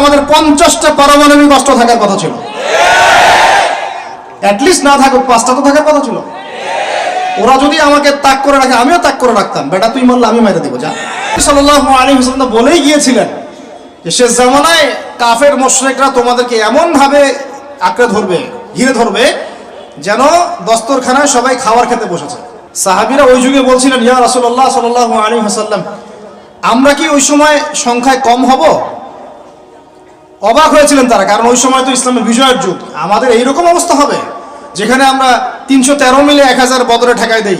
আমাদের পঞ্চাশটা পারমাণবিক অস্ত্র থাকার কথা ছিল। না থাকুক, পাঁচটা তো থাকার কথা ছিল। ওরা যদি আমাকে তাক করে রাখে, আমিও তাক করে রাখতাম। বেটা, তুই মারলে আমি মেরে দেবো, যা। ওয়াসাল্লাম বলেই গিয়েছিলেন শেষ জামানায় কাফের মোশরেকরা তোমাদেরকে এমন ভাবে আঁকড়ে ধরবে, ঘিরে ধরবে, যেন দস্তরখানায় সবাই খাবার খেতে বসেছে। সাহাবিরা ওই যুগে বলছিলেন, ইয়া রাসূলুল্লাহ সাল্লাল্লাহু আলাইহি ওয়াসাল্লাম, আমরা কি ওই সময় সংখ্যায় কম হব? অবাক হয়েছিলেন তারা, কারণ ওই সময় তো ইসলামের বিজয়ের যুগ। আমাদের এইরকম অবস্থা হবে, যেখানে আমরা তিনশো তেরো মিলে এক হাজার বদরে ঠেকায় দেই,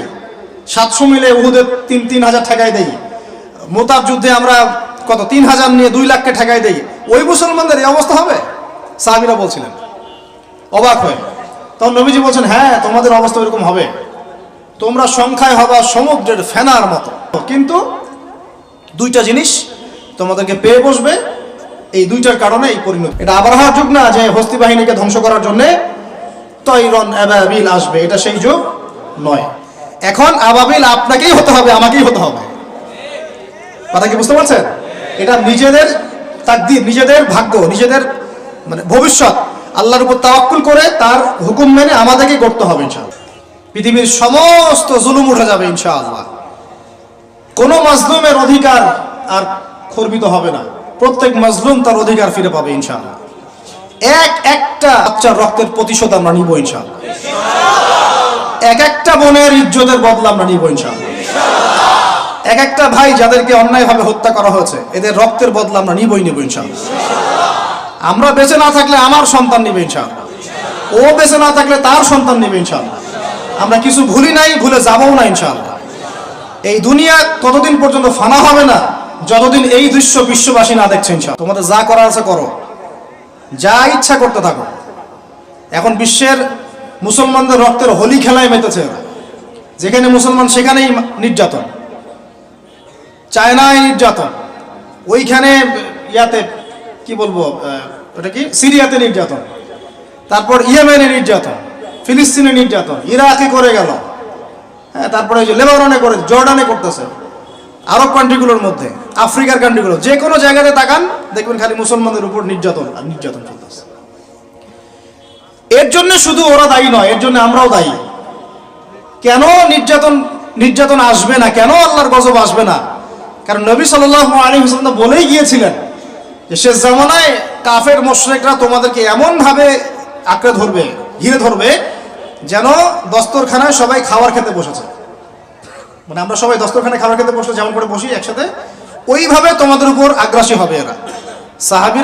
সাতশো মিলে উহুদের তিন তিন হাজার ঠেকায় দেই, মোতাব যুদ্ধে আমরা কত, তিন হাজার নিয়ে দুই লাখকে ঠেকায় দেই। ওই মুসলমানদের এই অবস্থা হবে? সাহাবিরা বলছিলেন। অবাক হয়ে। তখন নবীজি বলছেন হ্যাঁ তোমাদের অবস্থা এরকম হবে। তোমরা সংখ্যায় হবা সমুদ্রের ফেনার মতো। কিন্তু দুইটা জিনিস তোমাদেরকে পেয়ে বসবে এই দুইটার কারণে এই পরিণতি। এটা আবার হওয়ার যুগ না যে হস্তি বাহিনীকে ধ্বংস করার জন্য তৈরন আবাবিল আসবে। এটা সেই যুগ নয়। এখন আবাবিল আপনাকেই হতে হবে, আমাকেই হতে হবে। কথা কি বুঝতে পারছেন? এটা নিজেদের তাকদির, নিজেদের ভাগ্য, নিজেদের মানে ভবিষ্যৎ। আল্লাহর উপর তাওয়াক্কুল করে তার হুকুম মেনে আমাদেরকে করতে হবে ইনশাআল্লাহ। পৃথিবীর সমস্ত জুলুম উঠে যাবে ইনশাআল্লাহ। কোনো মাজলুমের অধিকার আর খর্বিত হবে না। প্রত্যেক মাজলুম তার অধিকার ফিরে পাবে, ইনশাআল্লাহ। এক একটা বাচ্চার রক্তের প্রতিশোধ আমরা নিব, ইনশাআল্লাহ। এক একটা বোনের ইজ্জতের বদলা আমরা নিব, ইনশাআল্লাহ। এক একটা ভাই যাদেরকে অন্যায়ভাবে হত্যা করা হয়েছে, এদের রক্তের বদলা আমরা নিবই নিব ইনশাআল্লাহ। আমরা বেঁচে না থাকলে আমার সন্তান নিবে, ইনশাআল্লাহ। ও বেঁচে না থাকলে তার সন্তান নিবে, ইনশাআল্লাহ। আমরা কিছু ভুলি নাই, ভুলে যাবও না, ইনশাআল্লাহ। এই দুনিয়া ততদিন পর্যন্ত ফানা হবে না। যতদিন এই দৃশ্য বিশ্ববাসী না দেখছেন তোমাদের যা করার আছে করো। যা ইচ্ছা করতে থাকো। এখন বিশ্বের মুসলমানদের রক্তের হোলি খেলায় মেতেছে এরা। যেখানে মুসলমান, সেখানেই নির্যাতন। চায়নায় নির্যাতন। ওইখানে, ইয়াতে, কি বলব ওটা কি? সিরিয়াতে নির্যাতন। তারপর ইয়েমেনে নির্যাতন। ফিলিস্তিনে নির্যাতন। ইরাকে করে গেল। হ্যাঁ তারপরে লেবাননে করে, জর্ডানে করতেছে। আরব কান্ট্রিগুলোর মধ্যে, আফ্রিকার কান্ট্রিগুলো যে কোনো জায়গাতে তাকান, দেখবেন খালি মুসলমানদের উপর নির্যাতন, আর নির্যাতন চলতেছে। এর জন্য শুধু ওরা দায়ী নয়, এর জন্য আমরাও দায়ী। কেন নির্যাতন নির্যাতন আসবে না? কেন আল্লাহর গজব আসবে না? কারণ নবী সাল্লাহ আলী হোসেন বলেই গিয়েছিলেন যে, শেষ জামানায় কাফের, মোশরেকরা তোমাদেরকে এমনভাবে আঁকড়ে ধরবে, ঘিরে ধরবে, যেন দস্তরখানায় সবাই খাবার খেতে বসেছে। মানে আমরা সবাই দস্তরখানে খাবার খেতে বসলে যেমন করে বসি একসাথে, ওইভাবে তোমাদের উপর আগ্রাসী হবে এরা। সাহাবি